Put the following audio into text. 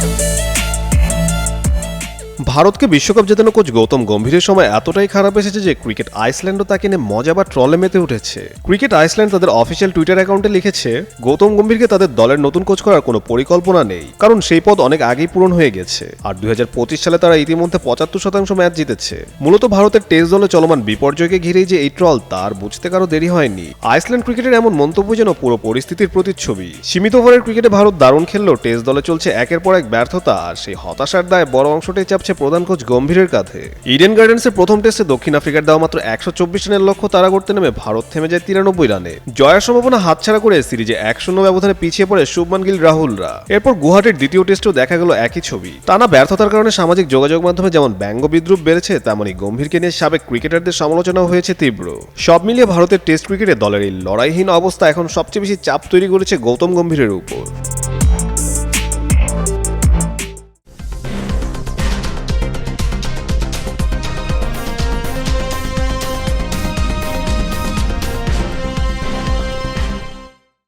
Thank ভারতকে বিশ্বকাপ জেতানো coach Gautam গম্ভীরের সময় এতটাই খারাপ এসেছে যে ক্রিকেট আইসল্যান্ডও তাকে নিয়ে মজা বা ট্রলে মেতে উঠেছে। ক্রিকেট আইসল্যান্ড তাদের অফিসিয়াল টুইটার অ্যাকাউন্টে লিখেছে, গৌতম গম্ভীরকে তাদের দলের নতুন কোচ করার কোনো পরিকল্পনা নেই, কারণ সেই পদ অনেক আগেই পূরণ হয়ে গেছে। আর দুই হাজার পঁচিশ সালে তারা ইতিমধ্যে পঁচাত্তর শতাংশ ম্যাচ জিতেছে। মূলত ভারতের টেস্ট দলে চলমান বিপর্যয়কে ঘিরেই যে এই ট্রল, তার বুঝতে কারও দেরি হয়নি। আইসল্যান্ড ক্রিকেটের এমন মন্তব্য যেন পুরো পরিস্থিতির প্রতিচ্ছবি। সীমিত ওভারের ক্রিকেটে ভারত দারুণ খেললেও টেস্ট দলে চলছে একের পর এক ব্যর্থতা, আর সেই হতাশার দায় বড় অংশটাই চাপছে প্রধান কোচ গম্ভীরের কাঁধে। ইডেন গার্ডেন্সের প্রথম টেস্টে দক্ষিণ আফ্রিকার দেওয়া মাত্র একশো চব্বিশ রানের লক্ষ্য তারা করতে নেমে ভারত থেমে যায় তিরানব্বই রানে। জয়ের সম্ভাবনা হাতছাড়া করে সিরিজে এক শূন্য ব্যবধানে পিছিয়ে পড়ে শুভমান গিল, রাহুলরা। এরপর গুয়াহাটির দ্বিতীয় টেস্টেও দেখা গেল একই ছবি। টানা ব্যর্থতার কারণে সামাজিক যোগাযোগ মাধ্যমে যেমন ব্যঙ্গ বিদ্রুপ বেড়েছে, তেমনই গম্ভীরকে নিয়ে সাবেক ক্রিকেটারদের সমালোচনাও হয়েছে তীব্র। সব মিলিয়ে ভারতের টেস্ট ক্রিকেটে দলের এই লড়াইহীন অবস্থা এখন সবচেয়ে বেশি চাপ তৈরি করেছে গৌতম গম্ভীরের উপর।